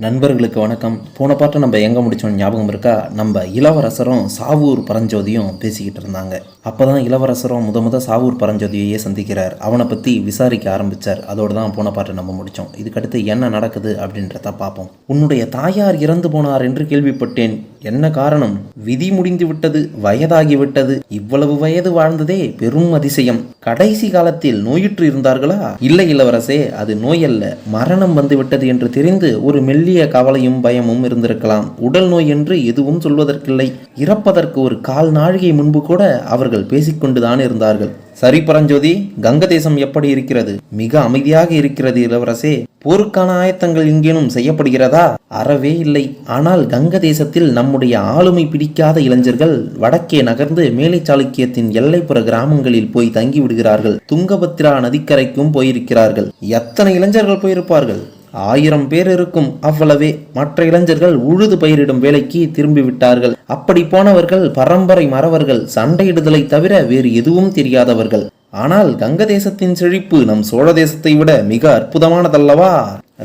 நண்பர்களுக்கு வணக்கம். போன பாட்டை நம்ம எங்கே முடிச்சோம் ஞாபகம் இருக்கா? நம்ம இளவரசரும் சாவூர் பரஞ்சோதியும் பேசிக்கிட்டு இருந்தாங்க. அப்போ தான் இளவரசரும் முத முத சாவூர் பரஞ்சோதியையே சந்திக்கிறார். அவனை பற்றி விசாரிக்க ஆரம்பித்தார் அதோடு தான் போன பாட்டை நம்ம முடித்தோம் இதுக்கடுத்து என்ன நடக்குது அப்படின்றத பார்ப்போம் உன்னுடைய தாயார் இறந்து போனார் என்று கேள்விப்பட்டேன். என்ன காரணம்? விதி முடிந்து விட்டது வயதாகிவிட்டது இவ்வளவு வயது வாழ்ந்ததே பெரும் அதிசயம். கடைசி காலத்தில் நோயுற்று இருந்தார்களா? இல்லை இளவரசே அது நோய் அல்ல மரணம் வந்து விட்டது என்று தெரிந்து ஒரு மெல்லிய கவலையும் பயமும் இருந்திருக்கலாம். உடல் நோய் என்று எதுவும் சொல்வதற்கில்லை. இறப்பதற்கு ஒரு கால் நாழிகை முன்பு கூட அவர்கள் பேசிக்கொண்டுதான் இருந்தார்கள். சரி பரஞ்சோதி கங்க தேசம் எப்படி இருக்கிறது? மிக அமைதியாக இருக்கிறது இளவரசே. போருக்கான ஆயத்தங்கள் எங்கேனும் செய்யப்படுகிறதா? அறவே இல்லை. ஆனால் கங்க தேசத்தில் நம்முடைய ஆளுமை பிடிக்காத இளைஞர்கள் வடக்கே நகர்ந்து மேலை சாளுக்கியத்தின் எல்லைப்புற கிராமங்களில் போய் தங்கி விடுகிறார்கள் துங்கபத்ரா நதிக்கரைக்கும் போயிருக்கிறார்கள். எத்தனை இளைஞர்கள் போயிருப்பார்கள்? ஆயிரம் பேர் இருக்கும் அவ்வளவே. மற்ற இளைஞர்கள் உழுது பயிரிடும் வேலைக்கு திரும்பி விட்டார்கள் அப்படி போனவர்கள் பரம்பரை மறவர்கள் சண்டையிடுதலை தவிர வேறு எதுவும் தெரியாதவர்கள். ஆனால் கங்க தேசத்தின் செழிப்பு நம் சோழ தேசத்தை விட மிக அற்புதமானதல்லவா?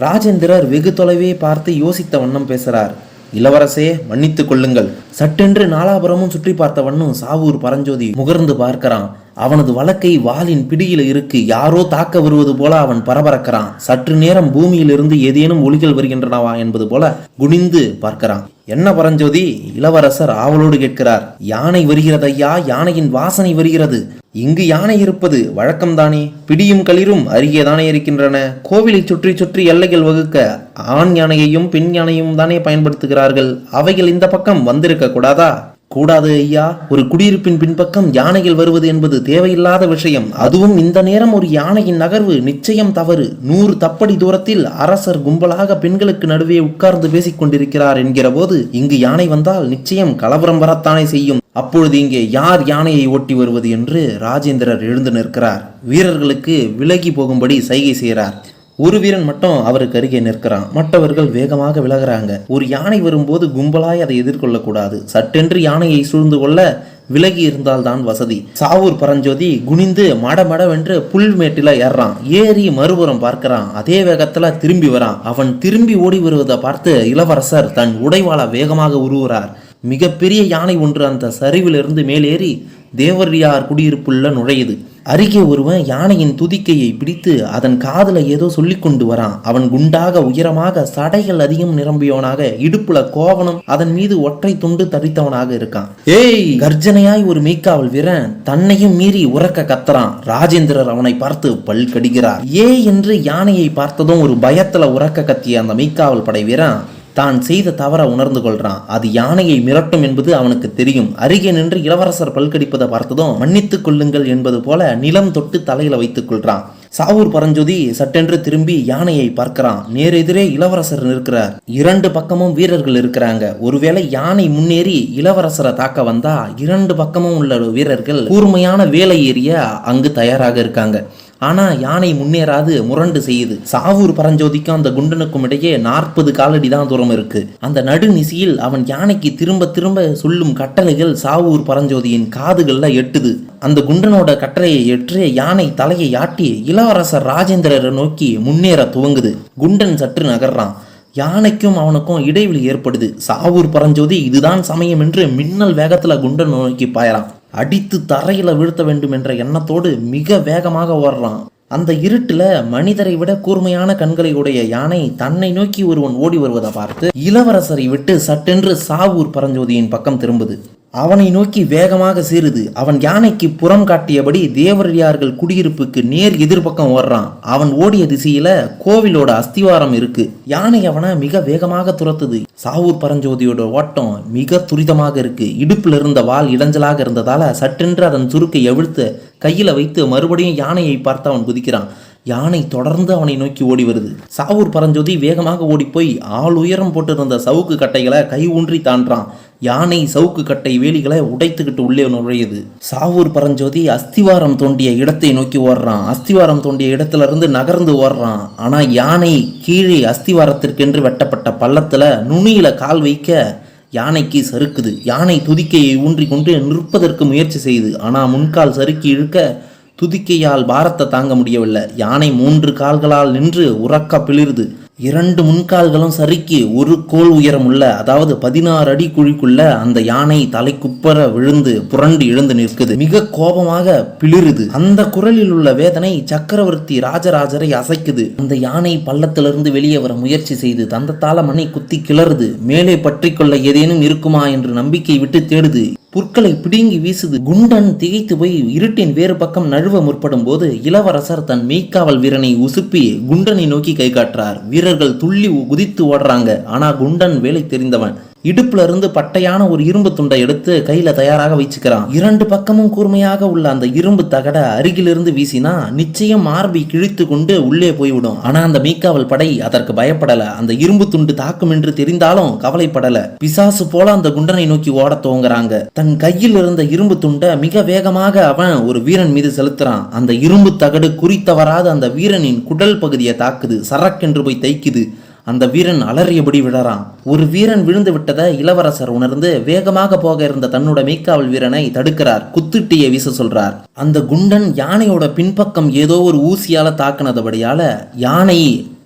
ராஜேந்திரர் வெகு தொலைவே பார்த்து யோசித்த வண்ணம் பேசுறார். இளவரசே மன்னித்துக் கொள்ளுங்கள். சட்டென்று நாலாபுரமும் சுற்றி பார்த்த வண்ணம் சாவூர் பரஞ்சோதி முகர்ந்து பார்க்கறான். அவனது வழக்கை வாளின் பிடியில் இருக்கு. யாரோ தாக்க வருவது போல அவன் பரபரக்கிறான். சற்று நேரம் பூமியிலிருந்து ஏதேனும் ஒளிகள் வருகின்றனவா என்பது போல குனிந்து பார்க்கறான். என்ன பரஞ்சோதி? இளவரசர் ஆவலோடு கேட்கிறார். யானை வருகிறதையா யானையின் வாசனை வருகிறது. இங்கு யானை இருப்பது வழக்கம்தானே? பிடியும் களிரும் அருகே தானே இருக்கின்றன. கோவிலை சுற்றி சுற்றி எல்லைகள் வகுக்க ஆண் யானையையும் பெண் யானையும் தானே பயன்படுத்துகிறார்கள். அவைகள் இந்த பக்கம் வந்திருக்க கூடாதா கூடாது ஐயா. ஒரு குடியிருப்பின் பின்பக்கம் யானைகள் வருவது என்பது தேவையில்லாத விஷயம். அதுவும் இந்த நேரம் ஒரு யானையின் நகர்வு நிச்சயம் தவறு. நூறு தப்படி தூரத்தில் அரசர் கும்பலாக பெண்களுக்கு நடுவே உட்கார்ந்து பேசிக் கொண்டிருக்கிறார் என்கிற போது இங்கு யானை வந்தால் நிச்சயம் கலவரம் வரத்தானே செய்யும். அப்பொழுது இங்கே யார் யானையை ஓட்டி வருவது என்று ராஜேந்திரர் எழுந்து நிற்கிறார். வீரர்களுக்கு விலகி போகும்படி சைகை செய்கிறார். ஒரு வீரன் மட்டும் அவருக்கு அருகே நிற்கிறான். மற்றவர்கள் வேகமாக விலகிறாங்க. ஒரு யானை வரும்போது கும்பலாய் அதை எதிர்கொள்ளக்கூடாது. சட்டென்று யானையை சூழ்ந்து கொள்ள விலகி இருந்தால்தான் வசதி. சாவூர் பரஞ்சோதி குனிந்து மடமடவென்று புல்மேட்டில் ஏறுறான். ஏறி மறுபுறம் பார்க்கிறான். அதே வேகத்துல திரும்பி வரான். அவன் திரும்பி ஓடி வருவதை பார்த்து இளவரசர் தன் உடைவாள வேகமாக உருவுறார். மிகப்பெரிய யானை ஒன்று அந்த சரிவிலிருந்து மேலேறி தேவரியார் குடியிருப்புள்ள நுழையுது. அருகே ஒருவன் யானையின் துதிக்கையை பிடித்து அதன் காதுல ஏதோ சொல்லிக் கொண்டு வரான். அவன் குண்டாக உயரமாக சடைகள் அதிகம் நிரம்பியவனாக இடுப்புல கோவனம் அதன் மீது ஒற்றை துண்டு தரித்தவனாக இருக்கான். ஏய் கர்ஜனையாய் ஒரு மெய்க்காவல் வீரன் தன்னையும் மீறி உறக்க கத்துறான். ராஜேந்திரர் அவனை பார்த்து பல் கடிகிறார். ஏ என்று யானையை பார்த்ததும் ஒரு பயத்துல உறக்க கத்திய அந்த மெய்க்காவல் படை வீரன் தான் செய்த தவற உணர்ந்து கொள்றான். அது யானையை மிரட்டும் என்பது அவனுக்கு தெரியும். அருகே நின்று இளவரசர் பல்கடிப்பதை பார்த்ததும் மன்னித்துக் கொள்ளுங்கள் என்பது போல நிலம் தொட்டு தலையில வைத்துக் கொள்றான். சாவூர் பரஞ்சோதி சட்டென்று திரும்பி யானையை பார்க்கிறான். நேரெதிரே இளவரசர் நிற்கிறார். இரண்டு பக்கமும் வீரர்கள் இருக்கிறாங்க. ஒருவேளை யானை முன்னேறி இளவரசரை தாக்க வந்தா இரண்டு பக்கமும் உள்ள வீரர்கள் கூர்மையான வேலை ஏறிய அங்கு தயாராக இருக்காங்க. ஆனால் யானை முன்னேறாது முரண்டு செய்யுது. சாவூர் பரஞ்சோதிக்கும் அந்த குண்டனுக்கும் இடையே நாற்பது காலடி தான் தூரம் இருக்கு. அந்த நடுநிசியில் அவன் யானைக்கு திரும்ப திரும்ப சொல்லும் கட்டளைகள் சாவூர் பரஞ்சோதியின் காதுகளில் எட்டுது. அந்த குண்டனோட கட்டளையை ஏற்று யானை தலையை ஆட்டி இளவரசர் ராஜேந்திரரை நோக்கி முன்னேற துவங்குது. குண்டன் சற்று நகர்றான். யானைக்கும் அவனுக்கும் இடைவெளி ஏற்படுது. சாவூர் பரஞ்சோதி இதுதான் சமயம் என்று மின்னல் வேகத்தில் குண்டன் நோக்கி பாயறான். அடித்து தரையில வீழ்த்த வேண்டும் என்ற எண்ணத்தோடு மிக வேகமாக ஓடுறான். அந்த இருட்டுல மனிதரை விட கூர்மையான கண்களை உடைய யானை தன்னை நோக்கி ஒருவன் ஓடி வருவதை பார்த்து இளவரசரை விட்டு சட்டென்று சாவூர் பரஞ்சோதியின் பக்கம் திரும்புது. அவனை நோக்கி வேகமாக சீருது. அவன் யானைக்கு புறம் காட்டியபடி தேவரடியார்கள் குடியிருப்புக்கு நேர் எதிர்பக்கம் ஓடுறான். அவன் ஓடிய திசையில கோவிலோட அஸ்திவாரம் இருக்கு. யானை அவனை மிக வேகமாக துரத்துது. சாவூர் பரஞ்சோதியோட ஓட்டம் மிக துரிதமாக இருக்கு. இடுப்புல இருந்த வால் இடைஞ்சலாக இருந்ததால சட்டென்று அதன் சுருக்கை அவிழ்த்து கையில வைத்து மறுபடியும் யானையை பார்த்து அவன் குதிக்கிறான். யானை தொடர்ந்து அவனை நோக்கி ஓடி வருது. சாவூர் பரஞ்சோதி வேகமாக ஓடிப்போய் ஆள் உயரம் போட்டிருந்த சவுக்கு கட்டைகளை கை ஊன்றி தாண்டான் யானை சவுக்கு கட்டை வேலிகளை உடைத்துக்கிட்டு உள்ளே நுழையுது. சாவூர் பரஞ்சோதி அஸ்திவாரம் தோண்டிய இடத்தை நோக்கி ஓடுறான். அஸ்திவாரம் தோண்டிய இடத்துல இருந்து நகர்ந்து ஓடுறான். ஆனா யானை கீழே அஸ்திவாரத்திற்கென்று வெட்டப்பட்ட பள்ளத்துல நுனியில கால் வைக்க யானைக்கு சறுக்குது. யானை துதிக்கையை ஊன்றி கொண்டு நிற்பதற்கு முயற்சி செய்யுது ஆனா முன்கால் சறுக்கி இழுக்க துதிக்கையால் பாரத்தை தாங்க முடியவில்லை. யானை மூன்று கால்களால் நின்று உறக்க பிளிருது. இரண்டு முன்கால்களும் சறுக்கி ஒரு கோல் உயரம் உள்ள அதாவது பதினாறு அடி குழிக்குள்ள அந்த யானை தலைக்குப்பற விழுந்து புரண்டு எழுந்து நிற்குது. மிக கோபமாக பிளிருது. அந்த குரலில் உள்ள வேதனை சக்கரவர்த்தி ராஜராஜரை அசைக்குது. அந்த யானை பள்ளத்திலிருந்து வெளியே வர முயற்சி செய்து தந்தத்தால மண்ணை குத்தி கிளறுது. மேலே பற்றி கொள்ள ஏதேனும் இருக்குமா என்று நம்பிக்கை விட்டு தேடுது. புற்களை பிடுங்கி வீசுது. குண்டன் திகைத்து போய் இருட்டின் வேறு பக்கம் நழுவ முற்படும் போது இளவரசர் தன் மெய்க்காவல் வீரனை உசுப்பி குண்டனை நோக்கி கை காட்டுறார். வீரர்கள் துள்ளி குதித்து ஓடுறாங்க. ஆனா குண்டன் வேலை தெரிந்தவன். இடுப்புல இருந்து பட்டையான ஒரு இரும்பு துண்டை எடுத்து கையில தயாராக வச்சுக்கிறான். இரண்டு பக்கமும் கூர்மையாக உள்ள அந்த இரும்பு தகட அருகிலிருந்து வீசினா நிச்சயம் மார்பை கிழித்து கொண்டு உள்ளே போய்விடும். ஆனா அந்த மீக்காவல் படை அதற்கு பயப்படல. அந்த இரும்பு துண்டு தாக்கும் என்று தெரிந்தாலும் கவலைப்படல. பிசாசு போல அந்த குண்டனை நோக்கி ஓட துவங்குறாங்க. தன் கையில் இருந்த இரும்பு துண்டை மிக வேகமாக அவன் ஒரு வீரன் மீது செலுத்துறான். அந்த இரும்பு தகடு குறித்தவராத அந்த வீரனின் குடல் பகுதியை தாக்குது. சரக்கென்று போய் தைக்குது அந்த வீரன் அலறியபடி விழறான். ஒரு வீரன் விழுந்து விட்டதை இளவரசர் உணர்ந்து வேகமாக போக இருந்த தன்னோட மெய்க்காவல் வீரனை தடுக்கிறார் குத்துட்டியை வீச சொல்றார். அந்த குண்டன் யானையோட பின்பக்கம் ஏதோ ஒரு ஊசியால தாக்குனதுபடியால யானை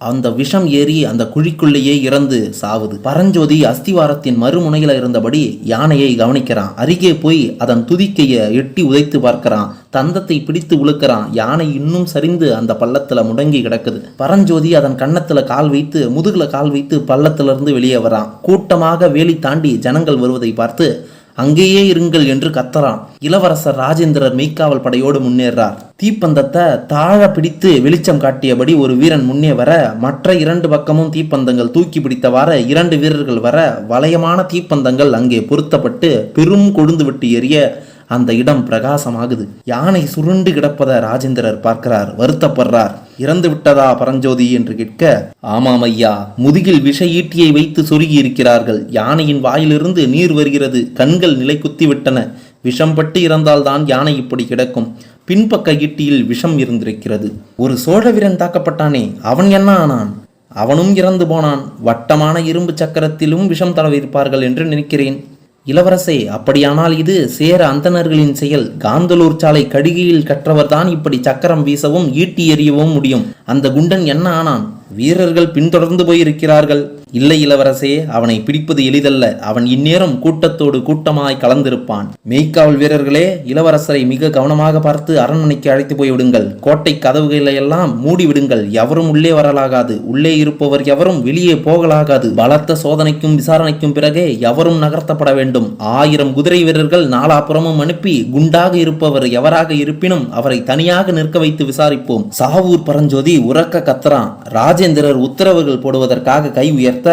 அந்த விஷம் ஏறி அந்த குழிக்குள்ளேயே இறந்து சாவுது. பரஞ்சோதி அஸ்திவாரத்தின் மறுமுனையில் இருந்தபடி யானையை கவனிக்கிறான். அருகே போய் அதன் துதிக்கையை எட்டி உதைத்து பார்க்கிறான். தந்தத்தை பிடித்து உழுக்கிறான். யானை இன்னும் சரிந்து அந்த பள்ளத்தில் முடங்கி கிடக்குது. பரஞ்சோதி அதன் கன்னத்தில் கால் வைத்து முதுகில் கால் வைத்து பள்ளத்திலிருந்து வெளியே வரான். கூட்டமாக வேலி தாண்டி ஜனங்கள் வருவதை பார்த்து அங்கேயே இருங்கள் என்று கத்தறான் இளவரசர் ராஜேந்திரர் மெய்க்காவல் படையோடு முன்னேறார். தீப்பந்தத்தை தாழ பிடித்து வெளிச்சம் காட்டியபடி ஒரு வீரன் முன்னே வர மற்ற இரண்டு பக்கமும் தீப்பந்தங்கள் தூக்கி பிடித்தவாறு இரண்டு வீரர்கள் வர வளையமான தீப்பந்தங்கள் அங்கே பொருத்தப்பட்டு பெரும் கொழுந்து விட்டு எரிய அந்த இடம் பிரகாசமாகுது. யானை சுருண்டு கிடப்பதை ராஜேந்திரர் பார்க்கிறார் வருத்தப்படுறார். இறந்து விட்டதா பரஞ்சோதி என்று கேட்க ஆமாம் ஐயா முதுகில் விஷ ஈட்டியை வைத்து சொருகி இருக்கிறார்கள் யானையின் வாயிலிருந்து நீர் வருகிறது. கண்கள் நிலை குத்தி விட்டன விஷம் பட்டு இறந்தால்தான் யானை இப்படி கிடக்கும். பின்பக்க ஈட்டியில் விஷம் இருந்திருக்கிறது. ஒரு சோழ வீரன் தாக்கப்பட்டானே அவன் என்ன ஆனான்? அவனும் இறந்து போனான். வட்டமான இரும்பு சக்கரத்திலும் விஷம் தடவிருப்பார்கள் என்று நினைக்கிறேன். இளவரசே அப்படியானால் இது சேர அந்தணர்களின் செயல். காந்தலூர் சாலை கடுகியில் கற்றவர்தான் இப்படி சக்கரம் வீசவும் ஈட்டி எறியவும் முடியும். அந்த குண்டன் என்ன ஆனான்? வீரர்கள் பின்தொடர்ந்து போயிருக்கிறார்கள். இல்லை இளவரசே அவனை பிடிப்பது எளிதல்ல. அவன் இந்நேரம் கூட்டத்தோடு கூட்டமாய் கலந்திருப்பான். மெய்க்காவல் வீரர்களே இளவரசரை மிக கவனமாக பார்த்து அரண்மனைக்கு அழைத்து போய் விடுங்கள் கோட்டை கதவுகளை எல்லாம் மூடி விடுங்கள் எவரும் உள்ளே வரலாகாது. உள்ளே இருப்பவர் எவரும் வெளியே போகலாகாது. பலத்த சோதனைக்கும் விசாரணைக்கும் பிறகே எவரும் நகர்த்தப்பட வேண்டும். ஆயிரம் குதிரை வீரர்கள் நாலாபுறமும் அனுப்பி குண்டாக இருப்பவர் எவராக இருப்பினும் அவரை தனியாக நிற்க வைத்து விசாரிப்போம். சாவூர் பரஞ்சோதி உறக்க கத்தரான் ராஜ ராஜேந்திரர் உத்தரவுகள் போடுவதற்காக கை உயர்த்த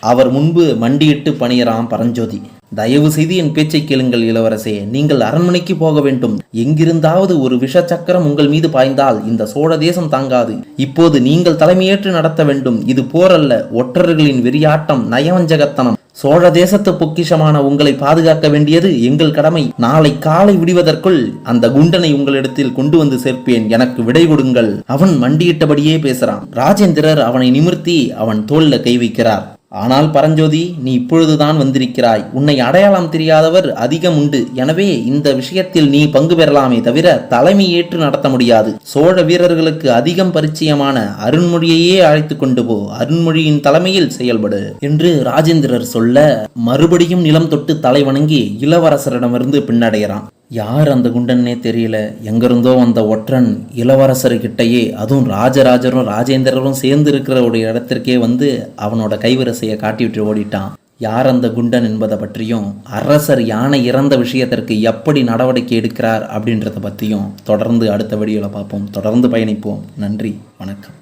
அவர் முன்பு மண்டியிட்டு பணியறான் பரஞ்சோதி. தயவு செய்து என் பேச்சை கேளுங்கள் இளவரசே. நீங்கள் அரண்மனைக்கு போக வேண்டும். எங்கிருந்தாவது ஒரு விஷ சக்கரம் உங்கள் மீது பாய்ந்தால் இந்த சோழ தேசம் தாங்காது. இப்போது நீங்கள் தலைமையேற்று நடத்த வேண்டும். இது போரல்ல. ஒற்றர்களின் வெறியாட்டம் நயவஞ்சகத்தனம். சோழ தேசத்து பொக்கிஷமான உங்களை பாதுகாக்க வேண்டியது எங்கள் கடமை. நாளை காலை விடுவதற்குள் அந்த குண்டனை உங்களிடத்தில் கொண்டு வந்து சேர்ப்பேன். எனக்கு விடை கொடுங்கள். அவன் மண்டியிட்டபடியே பேசுறான். ராஜேந்திரர் அவனை நிமிர்த்தி அவன் தோல்ல கை வைக்கிறார். ஆனால் பரஞ்சோதி நீ இப்பொழுதுதான் வந்திருக்கிறாய். உன்னை அடையாளம் தெரியாதவர் அதிகம் உண்டு. எனவே இந்த விஷயத்தில் நீ பங்கு பெறலாமே தவிர தலைமை ஏற்று நடத்த முடியாது. சோழ வீரர்களுக்கு அதிகம் பரிச்சயமான அருண்மொழியையே அழைத்து கொண்டு போ. அருண்மொழியின் தலைமையில் செயல்படு என்று ராஜேந்திரர் சொல்ல மறுபடியும் நிலம் தொட்டு தலை வணங்கி இளவரசரிடமிருந்து பின்னடைகிறான். யார் அந்த குண்டன்னே தெரியல. எங்கிருந்தோ வந்த ஒற்றன் இளவரசர்கிட்டயே அதுவும் ராஜராஜரும் ராஜேந்திரரும் சேர்ந்து இருக்கிற ஒரு இடத்திற்கே வந்து அவனோட கைவரிசையை காட்டிவிட்டு ஓடிட்டான். யார் அந்த குண்டன் என்பதை பற்றியும் அரசர் யானை இறந்த விஷயத்திற்கு எப்படி நடவடிக்கை எடுக்கிறார் அப்படின்றத பற்றியும் தொடர்ந்து அடுத்த வீடியோவில் பார்ப்போம். தொடர்ந்து பயணிப்போம். நன்றி. வணக்கம்.